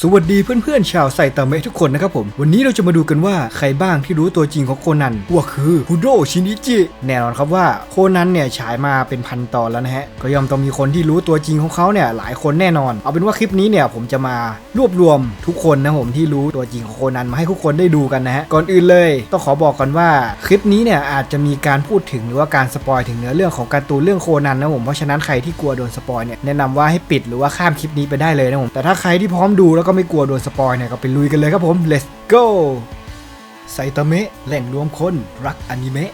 สวัสดีเพื่อนๆชาวไซตามะทุกคนนะครับผม วันนี้เราจะมาดูกันว่าใครบ้างที่รู้ตัวจริงของโคนันว่าคือคุโดชินิจิแน่นอนครับว่าโคนันเนี่ยฉายมาเป็นพันตอนแล้วนะฮะ ก็ย่อมต้องมีคนที่รู้ตัวจริงของเขาเนี่ยหลายคนแน่นอน เอาเป็นว่าคลิปนี้เนี่ยผมจะมารวบรวมทุกคนนะผมที่รู้ตัวจริงของโคนันมาให้ทุกคนได้ดูกันนะฮะก่อนอื่นเลย ต้องขอบอกก่อนว่าคลิปนี้เนี่ยอาจจะมีการพูดถึงหรือว่าการสปอยถึงเนื้อเรื่องของการ์ตูนเรื่องโคนันนะผมเพราะฉะนั้นใครที่กลัวโดนสปอยเนี่ยแนะนำว่าให้ปิดหรือว่าข้ามคลิปนี้ไปได้เลยนะผมแต่ถ้าใครที่พร้อมดูแล้วก็ไม่กลัวโดนสปอยเนี่ยก็ไปลุยกันเลยครับผม let's go ไซตามะแหล่งรวมคนรักอนิเมะ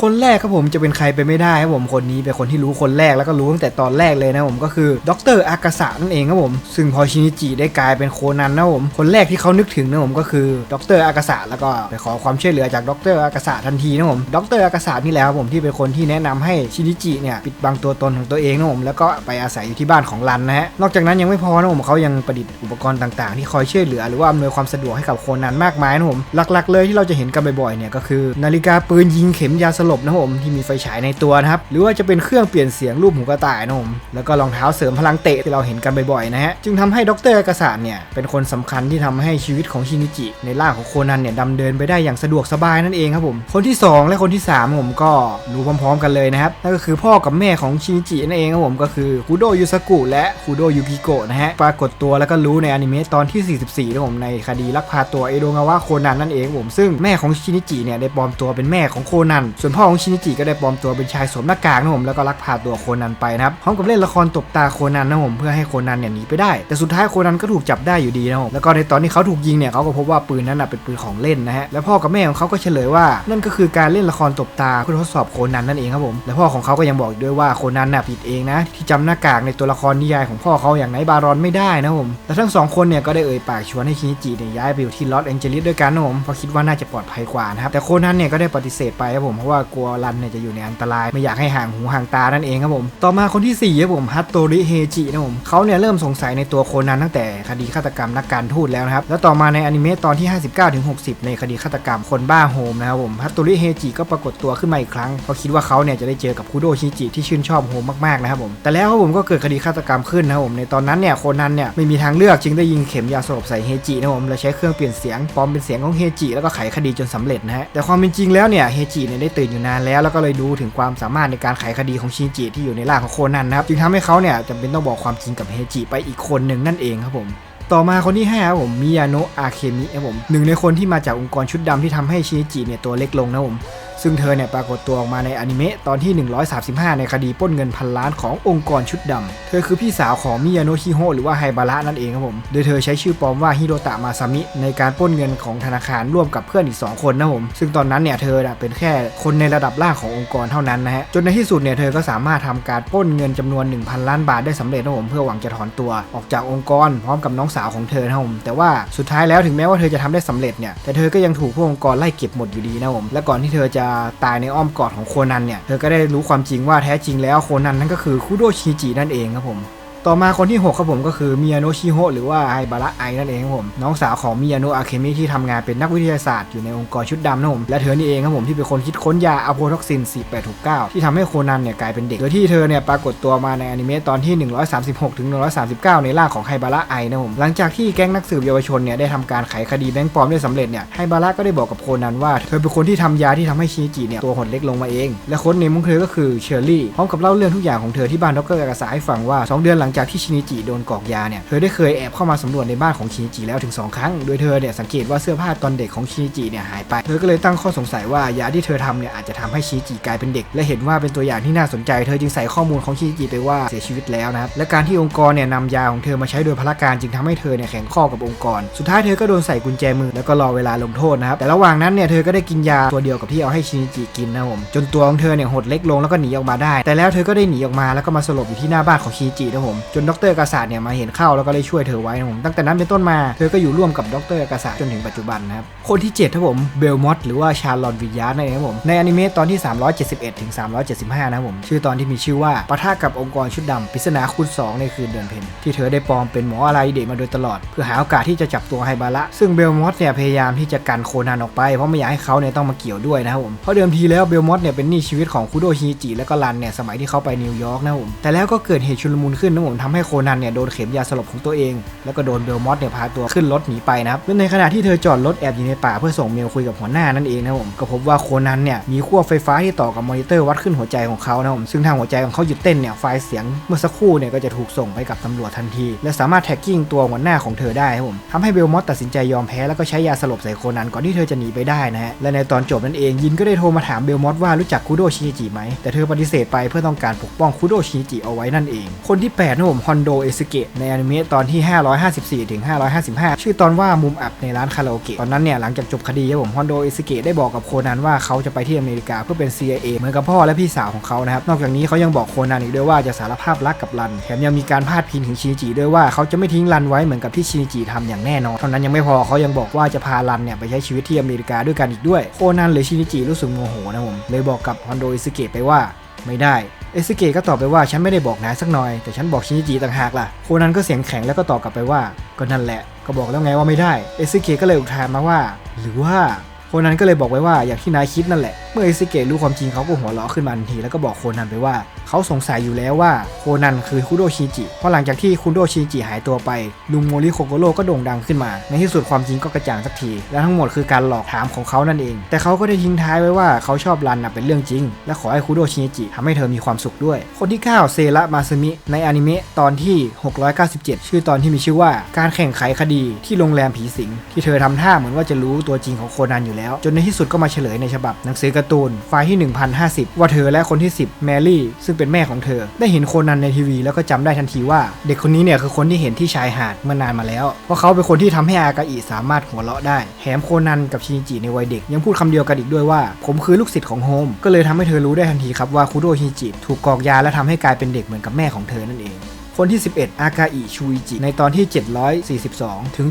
คนแรกครับผมจะเป็นใครไปไม่ได้ครับผมคนนี้เป็นคนที่รู้คนแรกแล้วก็รู้ตั้งแต่ตอนแรกเลยนะผมก็คือดรอากาศะนั่นเองครับผม ซึ่งพอชินิจิได้กลายเป็นโคนันนะผมคนแรกที่เขานึกถึงนะผมก็คือดรอากาศะแล้วก็ไปขอความช่วยเหลือจากดรอากาศะทันทีนะผมดรอากาศะนี่แหล้วผมที่เป็นคนที่แนะนำให้ชินิจิเนี่ยปิดบังตัวตนของตัวเองนะผมแล้วก็ไปอาศัยอยู่ที่บ้านของรันนะฮะนอกจากนั้นยังไม่พอนะผมเขายังประดิษฐ์อุปกรณ์ต่างๆ ที่คอยช่วยเหลือหรือว่าอำนวยความสะดวกให้กับโคนันมากมายนะผมหลักๆ เลยที่เราจะเห็นกันบ่อยๆเนี่ยก็คือนาฬิกาปืนยิงเข็มยาสลบนะผมที่มีไฟฉายในตัวนะครับหรือว่าจะเป็นเครื่องเปลี่ยนเสียงรูปหูกระต่ายนะผมแล้วก็รองเท้าเสริมพลังเตะที่เราเห็นกันบ่อยๆนะฮะจึงทำให้ดรกษานเนี่ยเป็นคนสำคัญที่ทำให้ชีวิตของชินิจิ ในร่างของโคนันเนี่ยดำเดินไปได้อย่างสะดวกสบายนั่นเองครับผมคนที่ 2 และคนที่3ผมก็รู้พร้อมๆ กันเลยนะครับนั่นก็คือพ่อกับแม่ของชินิจินั่นเองครับผมก็คือคุโดยุสกุและคุโดยุกิโกะนะฮะปรากฏตัวแล้วก็รู้ในอนิเมะตอนที่ 44นะผมในคดีลักพาตัวเอโดงาวะโคนันนั่นเองผมซึ่งแม่ของชินิจิเนี่ยได้ปลอมตัวเป็นแม่ของโคนันส่วนพ่อของชินิจิก็ได้ปลอมตัวเป็นชายสวมหน้ากากนะผมแล้วก็ลักพาตัวโคนันไปนะครับพร้อมกับเล่นละครตบตาโคนันนะผมเพื่อให้โคนันเนี่ยหนีไปได้ แต่สุดท้ายโคนันก็ถูกจับได้อยู่ดีนะผมแล้วก็ในตอนที่เขาถูกยิงเนี่ยเขาก็พบว่าปืนนั้นนะเป็นปืนของเล่นนะฮะแล้วพ่อกับแม่ของเขาก็เฉลยว่า นั่นก็คือการเล่นละครตบตาเพื่อทดสอบโคนันนั่นเองครับผมและพ่อของเขาก็ยังบอกอีกด้วยว่าโคนันน่ะผิดเองนะที่จำหน้ากากในตัวละครนิยายของพ่อเขาอย่างไนบารอนไม่ได้นะผมและทั้งสองคนเนี่ยก็ได้เอ่ยปากชวนให้ชินิจิเนี่ยย้ายไปอยู่ที่ลอสแองเจลิสด้วยกันนะผมเพราะคิดว่าน่าจะปลอดภัยกว่านะครับแต่โคนันเนี่ยก็ได้ปฏิเสธไปครับผมเพราะว่ากลัวรันเนี่ยจะอยู่ในอันตราย ไม่อยากให้ห่างหูห่างตานั่นเองครับผม ต่อมาคนที่4ครับผมฮัตโตริเฮจินะผมเขาเนี่ยเริ่มสงสัยในตัวโคนันตั้งแต่คดีฆาตกรรมนักการทูตแล้วนะครับ แล้วต่อมาในอนิเมะตอนที่ 59ถึง60 ในคดีฆาตกรรมคนบ้าโฮมนะครับผมฮัตโตริเฮจิก็ปรากฏตัวขึ้นมาอีกครั้งเพราคิดว่าเขาเนี่ยจะได้เจอกับคุโดชิจิที่ชื่นชอบโฮมมากๆนะครับผมแต่แล้วครับผมก็เกิดคดีฆาตกรรมขึ้นนะครับผมในตอนนั้นเนี่ยโคนันเนี่ยไม่มีทางเลือกจึงได้ยิงเข็มยาสลบใส่เฮจินะครับผมและใช้เครื่องเปลี่ยนเสียงปลอมเป็นเสียงของเฮจิแล้วก็ไขคดีจนสำเร็จนะฮะแต่ความเป็นจริงแล้วเนี่ยเฮจิเนี่ยได้ตื่นอยู่นานแล้วแล้วก็เลยดูถึงความสามารถในการไขคดีของชินจิที่อยู่ในร่างของโคนันนะครับจึงทำให้เขาเนี่ยจำเป็นต้องบอกความจริงกับเฮจิไปอีกคนหนึ่งนั่นเองครับผมต่อมาคนที่5ครับผมมิยาโนะอาเคมิครับผมหนึ่งในคนที่มาจากองค์กรชุดดำที่ทำให้ชินจิเนี่ยตัวเล็กลงนะผม ซึ่งเธอเนี่ยปรากฏตัวออกมาในอนิเมะตอนที่ 135 ในคดีปล้นเงินพันล้านขององค์กรชุดดำ เธอคือพี่สาวของมิยาโนะฮิโฮหรือว่าไฮบาระนั่นเองครับผม โดยเธอใช้ชื่อปลอมว่าฮิโรตะมาซามิในการปล้นเงินของธนาคารร่วมกับเพื่อนอีก 2 คนนะผม ซึ่งตอนนั้นเนี่ยเธอเป็นแค่คนในระดับล่างขององค์กรเท่านั้นนะฮะ จนในที่สุดเนี่ยเธอก็สามารถทำการปล้นเงินจำนวน 1,000 ล้านบาทได้สำเร็จนะผมเพื่อหวังจะถอนตัวออกจากองค์กรพร้อมกับน้องสาวของเธอนะผม แต่ว่าสุดท้ายแล้วถึงแม้ว่าเธอจะทำได้สำเร็จเนี่ยแต่เธอก็ยังถูกพวกองค์กรไล่เก็บหมดอยู่ดีนะผมและก่อนที่เธอจะตายในอ้อมกอดของโคนันเนี่ย เธอก็ได้รู้ความจริงว่าแท้จริงแล้วโคนันนั่นก็คือคุโดชิจินั่นเองครับผม ต่อมาคนที่ 6 ครับผมก็คือมิยาโนชิโฮหรือว่าไฮบาระไอนั่นเองครับผม น้องสาวของมิยาโนอาเคมิที่ทำงานเป็นนักวิทยาศาสตร์อยู่ในองค์กรชุดดำนะผมและเธอนี่เองครับผมที่เป็นคนคิดค้นยาอะโพท็อกซิน 4869 ที่ทำให้โคนันเนี่ยกลายเป็นเด็ก โดยที่เธอเนี่ยปรากฏตัวมาในอนิเมะตอนที่ 136ถึง139 ในร่างของไฮบาระไอนะผมหลังจากที่แก๊งนักสืบเยาวชนเนี่ยได้ทำการไขคดีแบงค์ปลอมได้สำเร็จเนี่ยไฮบาระก็ได้บอกกับโคนันว่าเธอเป็นคนที่ทำยาที่ทำให้ชิจิเนี่ยตัวหดเล็กลงมาเอง และค้ดเนมของเธอก็คือเชอร์รี่พร้อมกับเล่าเรื่องทุกอย่างของเธอที่บ้านดรอากาศาให้ฟังว่าสองเดือนหลังงจากที่ชินิจิโดนกอกยาเนี่ยเธอได้เคยแอบเข้ามาสำรวจในบ้านของชินิจิแล้วถึง 2 ครั้ง โดยเธอเนี่ยสังเกตว่าเสื้อผ้าตอนเด็กของชินิจิเนี่ยหายไป เธอก็เลยตั้งข้อสงสัยว่ายาที่เธอทำเนี่ยอาจจะทำให้ชินิจิกลายเป็นเด็ก และเห็นว่าเป็นตัวอย่างที่น่าสนใจ เธอจึงใส่ข้อมูลของชินิจิไปว่าเสียชีวิตแล้วนะครับและการที่องค์กรเนี่ยนำยาของเธอมาใช้โดยพละการจึงทำให้เธอเนี่ยแข็งข้อกับองค์กร สุดท้ายเธอก็โดนใส่กุญแจมือแล้วก็รอเวลาลงโทษนะครับแต่ระหว่างนั้นเนี่ยเธอก็ได้กินยาตัวเดียวกับที่เอาให้ชินิจิกินนะผมจนตัวของเธอเนี่ยหดเล็กลงแล้วก็หนีออกมาได้ แต่แล้วเธอก็ได้หนีออกมาแล้วก็มาสลบอยู่ที่หน้าบ้านของชินิจินะผมจนดรกาศาสตร์เนี่ยมาเห็นเข้าแล้วก็เลยช่วยเธอไว้นะผมตั้งแต่นั้นเป็นต้นมาเธอก็อยู่ร่วมกับดรกาศาสตร์จนถึงปัจจุบันนะครับคนที่7ครับผมเบลมอตหรือว่าชาร์ลอนวิญญาณนั่นเองครับผมในอนิเมะตอนที่ 371ถึง375 นะครับผมชื่อตอนที่มีชื่อว่าปะทะกับองค์กรชุดดำปริศนาคูณ2ในคืนเดือนเพ็ญที่เธอได้ปลอมเป็นหมออะไรเดมาโดยตลอด เพื่อหาโอกาสที่จะจับตัวไฮบาระซึ่งเบลมอตเนี่ยพยายามที่จะกันโคนันออกไปเพราะไม่อยากให้เขาเนี่ยต้องมาเกี่ยวด้วยนะครับผมเพราะเดิมทีแล้วเบลมอตเนี่ยเป็นหนี้ชีวิตของคุโดชิจิและก็รันเนี่ยสมัยที่เขาไปนิวยอร์กนะครับผมแต่แล้วก็เกิดเหตุชุลมุนขึ้นนะผมผมทำให้โคนันเนี่ยโดนเข็มยาสลบของตัวเอง แล้วก็โดนเบลมอสเนี่ยพาตัวขึ้นรถหนีไปนะครับในขณะที่เธอจอดรถแอบอยู่ในป่าเพื่อส่งเมลคุยกับหัวหน้านั่นเองนะผมก็พบว่าโคนันเนี่ยมีขั้วไฟฟ้าที่ต่อกับมอนิเตอร์วัดขึ้นหัวใจของเขานะครับผมซึ่งทางหัวใจของเขาหยุดเต้นเนี่ยไฟล์เสียงเมื่อสักครู่เนี่ยก็จะถูกส่งไปกับตำรวจทันที และสามารถแท็กกิ้งตัวหัวหน้าของเธอได้ครับผมทำให้เบลมอสตัดสินใจยอมแพ้แล้วก็ใช้ยาสลบใส่โคนันก่อนที่เธอจะหนีไปได้นะฮะและในตอนจบนั่นเองยินก็ได้โทรมาถามเบลมอสว่ารู้จักคุโดชิจิไหมแต่เธอปฏิเสธไปเพื่อต้องการปกป้องคุโดชิจิเอาไว้นั่นเอง คนที่ 8นะผมฮอนโดเอสเกะในอนิเมะตอนที่ 554ถึง555 ชื่อตอนว่ามุมอับในร้านคาราโอเกะตอนนั้นเนี่ยหลังจากจบคดีครับผมฮอนโดเอสเกะได้บอกกับโคนันว่าเขาจะไปที่อเมริกาเพื่อเป็น CIA เหมือนกับพ่อและพี่สาวของเขานะครับนอกจากนี้เขายังบอกโคนันอีกด้วยว่าจะสารภาพรักกับรันแถมยังมีการพาดพิงถึงชินิจิด้วยว่าเขาจะไม่ทิ้งรันไว้เหมือนกับที่ชินิจิทำอย่างแน่นอนเท่านั้นยังไม่พอเขายังบอกว่าจะพารันเนี่ยไปใช้ชีวิตที่อเมริกาด้วยกันอีกด้วย โคนันหรือชินิจิรู้สึกโมโหนะผมเลยบอกกับฮอนโดเอสเกะไปว่าไม่ได้ เอสเกะก็ตอบไปว่าฉันไม่ได้บอกนายสักหน่อย แต่ฉันบอกชินิจิต่างหากล่ะโคนันก็เสียงแข็งแล้วก็ตอบกลับไปว่าก็นั่นแหละ ก็บอกแล้วไงว่าไม่ได้เอสเกะก็เลยอุทานมาว่า หรือว่าโคนันก็เลยบอกไว้ว่าอย่างที่นายคิดนั่นแหละเมื่อเอสเกะรู้ความจริงเขาก็หัวเราะขึ้นมาทันทีแล้วก็บอกโคนันไปว่า เขาสงสัยอยู่แล้วว่าโคนันคือคุโดชิจิ เพราะหลังจากที่คุโดชิจิหายตัวไปลุงโมริโคโกโร่ก็โด่งดังขึ้นมา ในที่สุดความจริงก็กระจ่างสักที และทั้งหมดคือการหลอกถามของเขานั่นเอง แต่เขาก็ได้ทิ้งท้ายไว้ว่าเขาชอบรันนะเป็นเรื่องจริง และขอให้คุโดชิจิทำให้เธอมีความสุขด้วย คนที่9เซระมาซึมิในอนิเมะตอนที่ 697 ชื่อตอนที่มีชื่อว่าการแข่งไขคดีที่โรงแรมผีสิงที่เธอทำท่าเหมือนว่าจะรู้ตัวจริงของโคนันอยู่แล้ว จนในที่สุดก็มาเฉลยในฉบับหนังสือการ์ตูนไฟล์ที่ 1050 ว่าเธอและคนที่ 10 แมรี่ ซึ่งเป็นแม่ของเธอ ได้เห็นโคนันในทีวีแล้วก็จำได้ทันทีว่า เด็กคนนี้เนี่ยคือคนที่เห็นที่ชายหาดเมื่อนานมาแล้ว เพราะเขาเป็นคนที่ทำให้อากาอิสามารถหัวเราะได้แถมโคนันกับชินจิในวัยเด็ก ยังพูดคำเดียวกันอีกด้วยว่า ผมคือลูกศิษย์ของโฮมก็เลยทำให้เธอรู้ได้ทันทีครับว่าคุโดชินจิถูกกอกยาและทำให้กลายเป็นเด็กเหมือนกับแม่ของเธอนั่นเอง คนที่ 11 อากาอิชูอิจิ ในตอนที่ 742 ถึง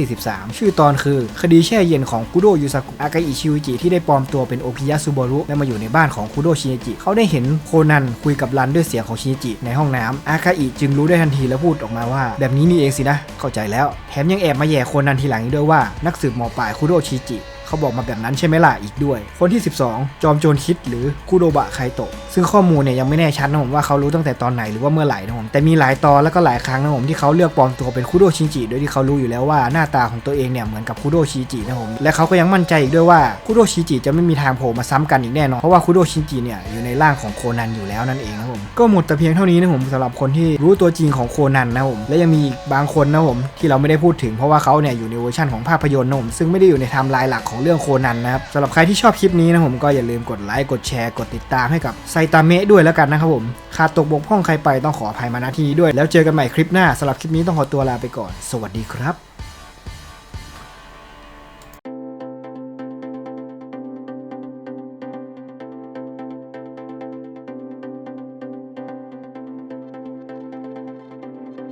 743 ชื่อตอนคือ คดีแช่เย็นของคุโดยูซากุ อากาอิชูอิจิที่ได้ปลอมตัวเป็นโอพิยะซูบารุและมาอยู่ในบ้านของคุโดชินิจิ เขาได้เห็นโคนันคุยกับรันด้วยเสียงของชินิจิ ในห้องน้ำอากาอิจึงรู้ได้ทันทีและพูดออกมาว่า แบบนี้นี่เองสินะ เข้าใจแล้ว แถมยังแอบมาแย่โคนันทีหลังอีกด้วยว่า นักสืบหมอป่ายคุโดชิจิ เขาบอกมาแบบนั้นใช่ไหมล่ะอีกด้วย คนที่ 12 จอมโจรคิดหรือคุโดบะไคโตะซึ่งข้อมูลเนี่ยยังไม่แน่ชัดนะผมว่าเขารู้ตั้งแต่ตอนไหนหรือว่าเมื่อไหร่นะผมแต่มีหลายตอนแล้วก็หลายครั้งนะผมที่เขาเลือกปลอมตัวเป็นคุโดชินจิโดยที่เขารู้อยู่แล้วว่าหน้าตาของตัวเองเนี่ยเหมือนกับคุโดชิจินะผมและเขาก็ยังมั่นใจอีกด้วยว่าคุโดชิจิจะไม่มีทางโผล่มาซ้ำกันอีกแน่นอนเพราะว่าคุโดชินจิเนี่ยอยู่ในร่างของโคนันอยู่แล้วนั่นเองนะผมก็หมดแต่เพียงเท่านี้นะผมสำหรับคนที่รู้ตัวจริงของโคนันนะผมและยังมีอีกบางคนนะผมที่เราไม่ได้พูดถึงเพราะว่าเขาเนี่ยอยู่ในเวอร์ชันของภาพยนตร์นะผมซึ่งไม่ได้อยู่ในไทม์ไลน์หลักของเรื่องโคนันนะครับสำหรับใครที่ชอบคลิปนี้นะผมก็อย่าลืมกดไลค์กดแชร์กดติดตามให้กับไซตาเมะด้วยแล้วกันนะครับผมขาดตกบกพร่องใครไปต้องขออภัยมาณที่นี้ด้วย แล้วเจอกันใหม่คลิปหน้าสำหรับคลิปนี้ต้องขอตัวลาไปก่อน สวัสดีครับ